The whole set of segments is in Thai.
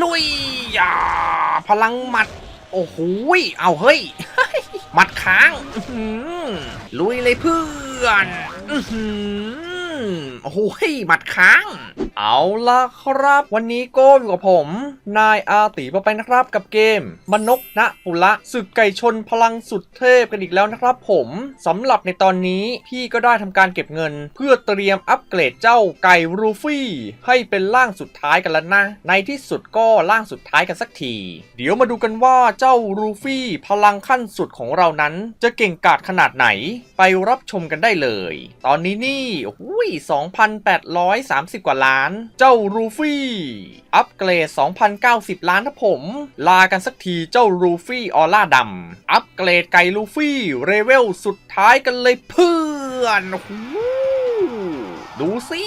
ลุยอย่าพลังหมัด โอ้โหยเอาเฮ้ย หมัดค้างลุยเลยเพื่อน อื้อ โอ้โหยหมัดค้าง เอาละครับ วันนี้โก้อยู่กับผม นายอาตีมาไปนะครับกับเกม มนกณปุระศึกไก่ชนพลังสุดเทพกันอีกแล้วนะครับผมสำหรับในตอนนี้พี่ก็ได้ทำการเก็บเงิน เพื่อเตรียมอัปเกรดเจ้าไก่รูฟี่ ให้เป็นร่างสุดท้ายกันแล้วนะ ในที่สุดก็ร่างสุดท้ายกันสักที เดี๋ยวมาดูกันว่าเจ้ารูฟี่พลังขั้นสุดของเรานั้น จะเก่งกาจขนาดไหน ไปรับชมกันได้เลย ตอนนี้นี่โอ้โห2,830 กว่าล้าน เจ้ารูฟี่ อัปเกรด 2,090 ล้านนะผม ลากันสักทีเจ้ารูฟี่ออร่าดำ อัปเกรดไก่ลูฟี่เรเวลสุดท้ายกันเลยเพื่อนดูสิ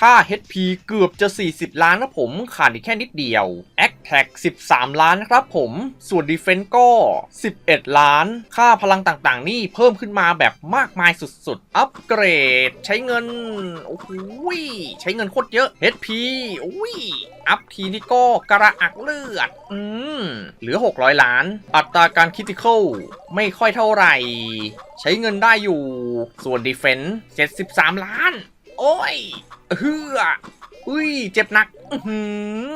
ค่า HP เกือบจะ 40 ล้านนะผม ขาดอีกแค่นิดเดียว t a c 13 ล้านนะครับผม ส่วน Defense ก็ 11 ล้าน ค่าพลังต่างๆ นี่เพิ่มขึ้นมาแบบมากมายสุดๆ อัปเกรด ใช้เงิน โอ้โหยใช้เงินโคตรเยอะ HP อุ้ย อัพทีนี่ก็กระอักเลือด อืม เหลือ 600 ล้าน อัตราการคิติคอลไม่ค่อยเท่าไหร่ ใช้เงินได้อยู่ ส่วน Defense 73 ล้าน โอ้ยเฮือ อุ้ย เจ็บหนัก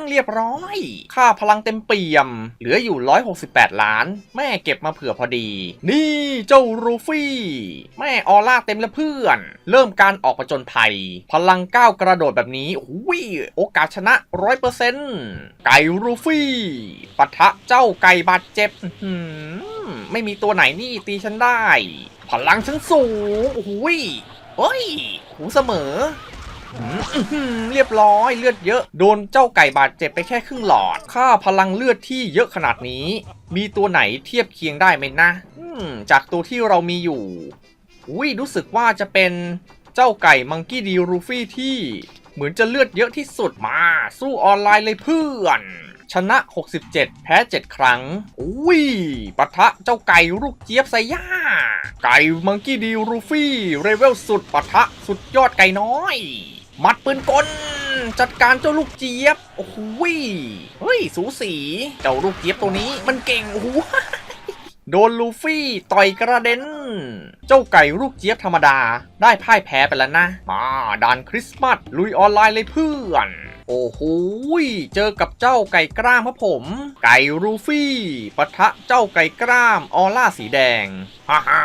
เรียบร้อย ค่าพลังเต็มเปี่ยม เหลืออยู่ 168 ล้าน แม่เก็บมาเผื่อพอดี นี่เจ้ารูฟี่ แม่ออร่าเต็มแล้วเพื่อน เริ่มการออกประจนภัย พลังก้าวกระโดดแบบนี้อุ้ยโอกาสชนะ 100%ไก่รูฟี่ปะทะเจ้าไก่บาดเจ็บไม่มีตัวไหนนี่ตีฉันได้ พลังฉันสูงโอ้ยเฮ้ยหูเสมอ เรียบร้อยเลือดเยอะ โดนเจ้าไก่บาดเจ็บไปแค่ครึ่งหลอด ค่าพลังเลือดที่เยอะขนาดนี้ มีตัวไหนเทียบเคียงได้ไหมนะจากตัวที่เรามีอยู่อุ้ยรู้สึกว่าจะเป็นเจ้าไก่มังกี้ดีรูฟี่ที่เหมือนจะเลือดเยอะที่สุดมา สู้ออนไลน์เลยเพื่อน ชนะ 67 แพ้ 7 ครั้ง อุ้ยปะทะเจ้าไก่ลูกเจี๊ยบไซย่า ไก่มังกี้ดีรูฟี่ เรเวลสุดปะทะสุดยอดไก่น้อย มัดปืนกล จัดการเจ้าลูกเจี๊ยบ โอ้โหเฮ้ย สูสี เจ้าลูกเจี๊ยบตัวนี้มันเก่ง โอ้โหโดนลูฟี่ต่อยกระเด็น เจ้าไก่ลูกเจี๊ยบธรรมดา ได้พ่ายแพ้ไปแล้วนะ มาดานคริสต์มาสลุยออนไลน์เลยเพื่อน โอ้โหเจอกับเจ้าไก่กล้ามครับผม ไก่รูฟี่ปะทะเจ้าไก่กล้ามออร่าสีแดง ฮ่าฮ่า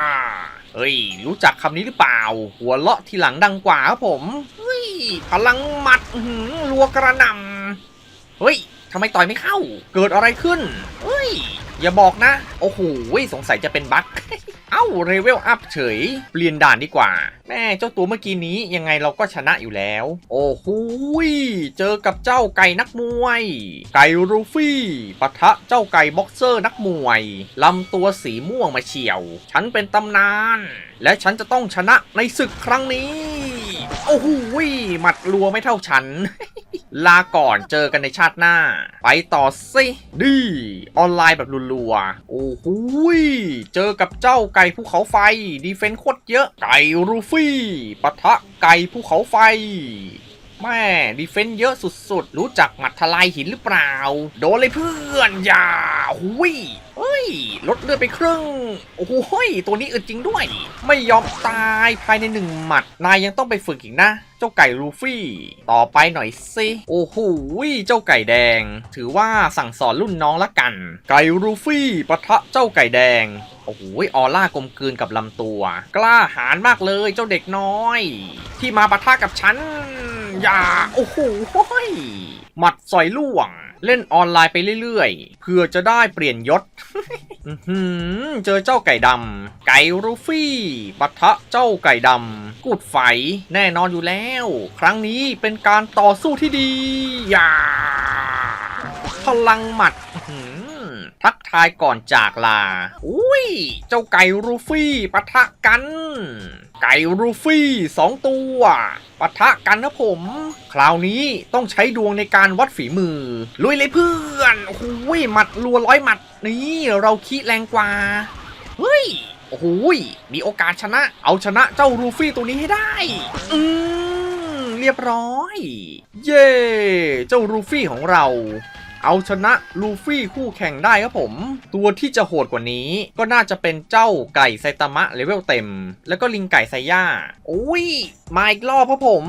เฮ้ย รู้จักคำนี้หรือเปล่า หัวเลาะทีหลังดังกว่าครับผม พลังหมัดหืรัวกระหนำเฮ้ยทำไมต่อยไม่เข้า เกิดอะไรขึ้น เฮ้ย อย่าบอกนะ โอ้โห สงสัยจะเป็นบั๊กเอ้าเรเวลอัพเฉย เปลี่ยนด่านดีกว่า แม่เจ้าตัวเมื่อกี้นี้ยังไงเราก็ชนะอยู่แล้ว โอ้โหยเจอกับเจ้าไก่นักมวย ไก่รูฟี่ปะทะเจ้าไก่บ็อกเซอร์นักมวยลำตัวสีม่วงมาเฉียว ฉันเป็นตำนาน และฉันจะต้องชนะในศึกครั้งนี้ โอ้โหหมัดรัวไม่เท่าฉัน ลาก่อนเจอกันในชาติหน้า ไปต่อสิดีออนไลน์แบบรัวๆ โอ้โหเจอกับเจ้าไก่ภูเขาไฟ ดีเฟนส์โคตรเยอะ ไก่รูฟี่ปะทะไก่ภูเขาไฟ แม่ดีเฟนส์เยอะสุดๆ รู้จักหมัดทลายหินหรือเปล่า โดนเลยเพื่อนอย่าหุยเฮ้ย ลดเลือดไปครึ่ง โอ้โหตัวนี้อึดจริงด้วย ไม่ยอมตายภายในหนึ่งหมัด นายยังต้องไปฝึกอีกนะ เจ้าไก่ลูฟี่ ต่อไปหน่อยสิ โอ้โหเจ้าไก่แดง ถือว่าสั่งสอนรุ่นน้องละกัน ไก่ลูฟี่ปะทะเจ้าไก่แดงโอ้โหออร่ากลมกลืนกับลำตัว กล้าหาญมากเลยเจ้าเด็กน้อย ที่มาปะทะกับฉัน ย่าโอ้โหยหมัดสอยล่วง เล่นออนไลน์ไปเรื่อยๆ เพื่อจะได้เปลี่ยนยศเจอเจ้าไก่ดำ ไก่รูฟี่ปะทะเจ้าไก่ดำ กูดไฟ แน่นอนอยู่แล้ว ครั้งนี้เป็นการต่อสู้ที่ดีอย่าพลังหมัดทักทายก่อนจากลา อุ้ย เจ้าไก่รูฟี่ปะทะกัน ไก่รูฟี่สองตัวปะทะกันนะผม คราวนี้ต้องใช้ดวงในการวัดฝีมือ ลุยเลยเพื่อนโอ้โหหมัดรัวร้อยหมัดนี่เราขี้แรงกว่า เฮ้ยโอ้โหมีโอกาสชนะ เอาชนะเจ้ารูฟี่ตัวนี้ให้ได้ อืมเรียบร้อย เย่เจ้ารูฟี่ของเรา เอาชนะลูฟี่คู่แข่งได้ครับผม ตัวที่จะโหดกว่านี้ ก็น่าจะเป็นเจ้าไก่ไซตามะเลเวลเต็ม แล้วก็ลิงไก่ไซย่าโอ้ยมาอีกรอบครับผม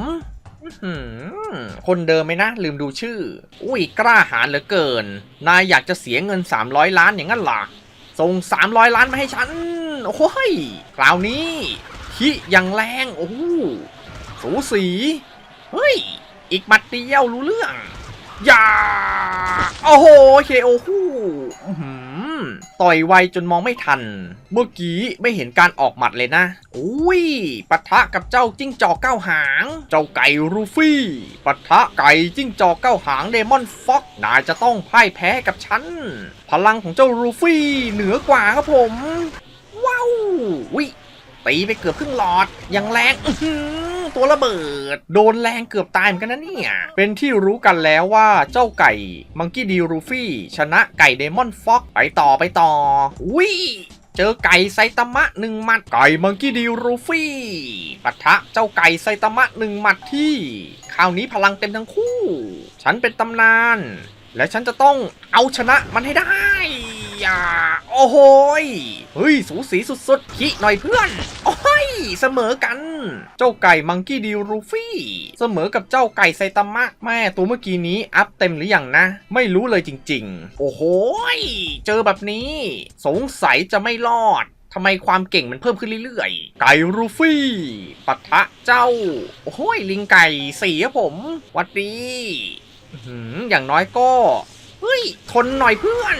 คนเดิมไหมนะ ลืมดูชื่อ อุ้ยกล้าหาญเหลือเกิน นายอยากจะเสียเงิน 300 ล้านอย่างนั้นหรอส่ง 300 ล้านมาให้ฉัน โอ้ยคราวนี้ฮิย่างแรงโอ้โหสูสี เฮ้ย อีกมัดเดียวรู้เรื่อง อย่า โอ้โหเคโอคู่อื้อหือต่อยไวจนมองไม่ทัน เมื่อกี้ไม่เห็นการออกหมัดเลยนะ อุ้ยปะทะกับเจ้าจิ้งจอกเก้าหาง เจ้าไก่รูฟี่ปะทะไก่จิ้งจอกเก้าหางเดมอนฟ็อกนายจะต้องพ่ายแพ้กับฉัน พลังของเจ้ารูฟี่เหนือกว่าครับผม ว้าววิตีไปเกือบครึ่งหลอดยังแรง อื้อ ตัวระเบิด โดนแรงเกือบตายเหมือนกันนะเนี่ย เป็นที่รู้กันแล้วว่าเจ้าไก่มังกี้ดีรูฟี่ ชนะไก่เดมอนฟ็อกไปต่อไปต่อวิเจอไก่ไซตามะหนึ่งหมัดไก่มังกี้ดีรูฟี่ปะทะเจ้าไก่ไซตามะหนึ่งหมัดที่คราวนี้พลังเต็มทั้งคู่ ฉันเป็นตำนาน และฉันจะต้องเอาชนะมันให้ได้อย่าโอ้โหเฮ้ย สูสีสุดๆขี้หน่อยเพื่อน เสมอกัน เจ้าไก่มังกี้ดีรูฟี่ เสมอกับเจ้าไก่ไซตามะ แม่ตัวเมื่อกี้นี้อัพเต็มหรือยังนะ ไม่รู้เลยจริง ๆ โอ้โหยเจอแบบนี้ สงสัยจะไม่รอดทำไมความเก่งมันเพิ่มขึ้นเรื่อยๆ ไก่รูฟี่ปะทะเจ้า โอ้โหยลิงไก่สี่ครับผมหวัดดีอื้อหืออย่างน้อยก็ เฮ้ย ทนหน่อยเพื่อน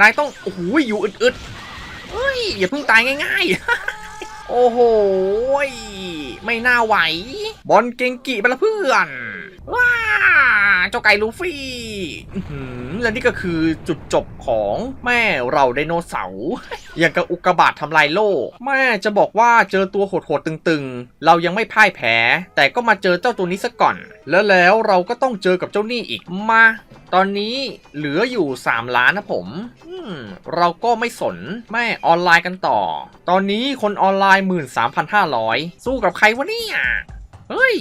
นายต้อง โอ้โหอยู่อึดๆเฮ้ย อย่าเพิ่งตายง่ายๆ โอ้โห ไม่น่าไหว บอลเกงกีไปละเพื่อน ว้า เจ้าไก่ลูฟี่อื้อ และนี่ก็คือจุดจบของแม่เราไดโนเสาร์อย่างกับอุกกาบาตทำลายโลก แม่จะบอกว่าเจอตัวโหดๆตึงๆ เรายังไม่พ่ายแพ้ แต่ก็มาเจอเจ้าตัวนี้ซะก่อน แล้วแล้วเราก็ต้องเจอกับเจ้านี่อีกมา ตอนนี้เหลืออยู่ 3 ล้านนะผมอืมเราก็ไม่สนแม่ออนไลน์กันต่อ ตอนนี้คนออนไลน์ 13,500 สู้กับใครวะเนี่ย เฮ้ย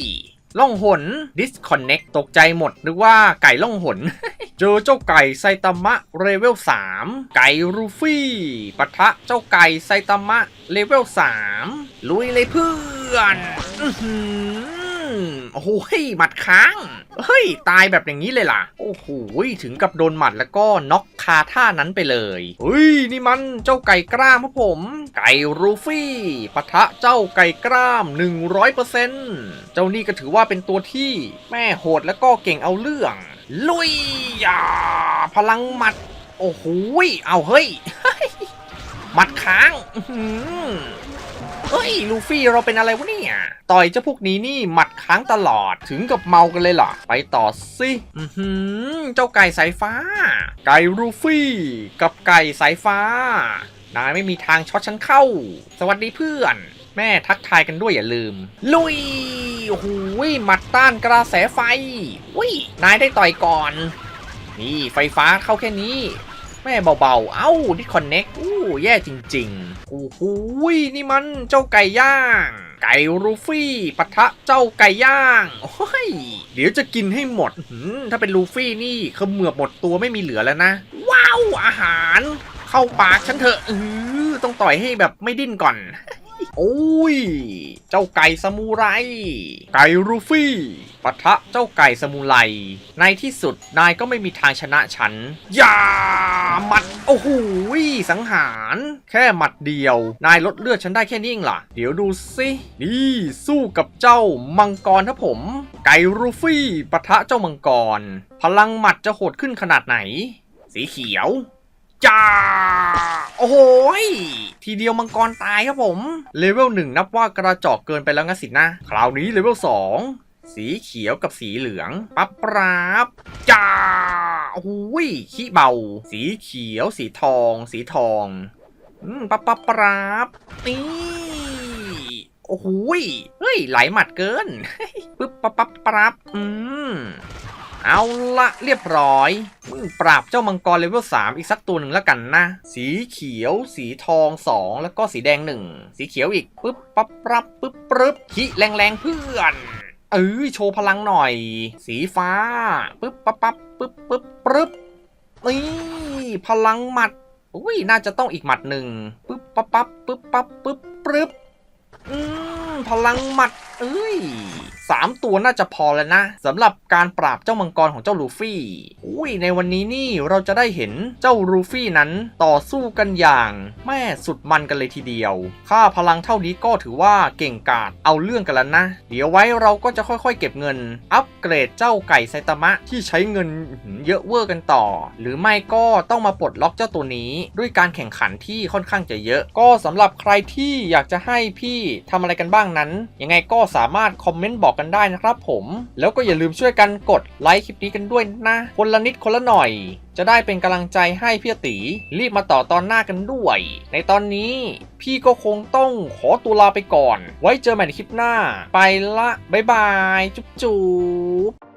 ล่องหน disconnect ตกใจหมดนึกว่าไก่ล่องหน เจอเจ้าไก่ไซตามะเลเวล3 ไก่รูฟี่ปะทะเจ้าไก่ไซตามะเลเวล3ลุยเลยเพื่อนอ โอ้โหหมัดค้าง เฮ้ย ตายแบบอย่างนี้เลยล่ะ โอ้โหถึงกับโดนหมัดแล้วก็น็อกคาท่านั้นไปเลยเฮ้ยนี่มันเจ้าไก่กล้ามครับผม ไก่รูฟี่ปะทะเจ้าไก่กล้าม 100%เจ้านี่ก็ถือว่าเป็นตัวที่แม่โหดแล้วก็เก่งเอาเรื่อง ลุยอย่าพลังหมัด โอ้โหเอาเฮ้ย มัดค้างเฮ้ย ลูฟี่เราเป็นอะไรวะเนี่ย ต่อยเจ้าพวกนี้นี่หมัดค้างตลอดถึงกับเมากันเลยเหรอ ไปต่อสิอือหือเจ้าไก่สายฟ้า ไก่ลูฟี่ กับไก่สายฟ้านายไม่มีทางช็อตฉันเข้า สวัสดีเพื่อน แม่ทักทายกันด้วยอย่าลืม ลุยโอ้โหหมัดต้านกระแสไฟวินายได้ต่อยก่อน นี่ไฟฟ้าเข้าแค่นี้ แม่เบาๆ เอ้าดิคอนเน็กอู้แย่จริงๆ โอ้โหนี่มันเจ้าไก่ย่าง ไก่รูฟี่ปะทะเจ้าไก่ย่างโอ้ย เดี๋ยวจะกินให้หมด ถ้าเป็นลูฟี่นี่เขมือบหมดตัวไม่มีเหลือแล้วนะ ว้าว อาหาร เข้าปากฉันเถอะเออต้องต่อยให้แบบไม่ดิ้นก่อน โอ้ย เจ้าไก่สมูไร ไก่รูฟี่ปะทะเจ้าไก่สมูไร ในที่สุดนายก็ไม่มีทางชนะฉัน อย่าหมัด โอ้โหสังหาร แค่หมัดเดียว นายลดเลือดฉันได้แค่นี้เองเหรอเดี๋ยวดูสินี่สู้กับเจ้ามังกรครับผม ไก่รูฟี่ปะทะเจ้ามังกร พลังหมัดจะโหดขึ้นขนาดไหน สีเขียว จ้า โอ้โหทีเดียวมังกรตายครับผม เลเวลหนึ่งนับว่ากระจอกเกินไปแล้วงั้นสินะ คราวนี้เลเวลสองสีเขียวกับสีเหลือง ปั๊บปราบจ้าโอ้โหยขี้เบา สีเขียว สีทอง สีทองอืมปั๊บปั๊บปราบนี่โอ้โหยเฮ้ย ไหลหมัดเกินปึ๊บปั๊บปั๊บปราบอืม เอาละเรียบร้อย มึงปราบเจ้ามังกรเลเวล3อีกสักตัวหนึ่งแล้วกันนะ สีเขียว สีทอง 2 แล้วก็สีแดง 1 สีเขียวอีกปึ๊บปั๊บปรับปึ๊บปรึบขี้แรงๆเพื่อนเออโชว์พลังหน่อย สีฟ้าปึ๊บปั๊บปั๊บปึ๊บปึ๊บปรึบนี่พลังหมัดอุ้ยน่าจะต้องอีกหมัดหนึ่งปึ๊บปั๊บปั๊บปึ๊บปั๊บปึ๊บปึ๊บอืมพลังหมัดเอ้ย สามตัวน่าจะพอแล้วนะสำหรับการปราบเจ้ามังกรของเจ้าลูฟี่อุ้ยในวันนี้นี่เราจะได้เห็นเจ้าลูฟี่นั้นต่อสู้กันอย่าง แม่สุดมันกันเลยทีเดียว ค่าพลังเท่านี้ก็ถือว่าเก่งกาจเอาเรื่องกันแล้วนะ เดี๋ยวไว้เราก็จะค่อยๆ เก็บเงิน อัปเกรดเจ้าไก่ไซตามะที่ใช้เงินเยอะเวอร์กันต่อ หรือไม่ก็ต้องมาปลดล็อกเจ้าตัวนี้ ด้วยการแข่งขันที่ค่อนข้างจะเยอะ ก็สำหรับใครที่อยากจะให้พี่ทำอะไรกันบ้างนั้น ยังไงก็สามารถคอมเมนต์บอกกันได้นะครับผม แล้วก็อย่าลืมช่วยกันกดไลค์คลิปนี้กันด้วยนะ คนละนิดคนละหน่อย จะได้เป็นกำลังใจให้พี่ตีรีบมาต่อตอนหน้ากันด้วย ในตอนนี้พี่ก็คงต้องขอตัวลาไปก่อน ไว้เจอใหม่ในคลิปหน้า ไปละ บ๊ายบาย จุ๊บจุ๊บ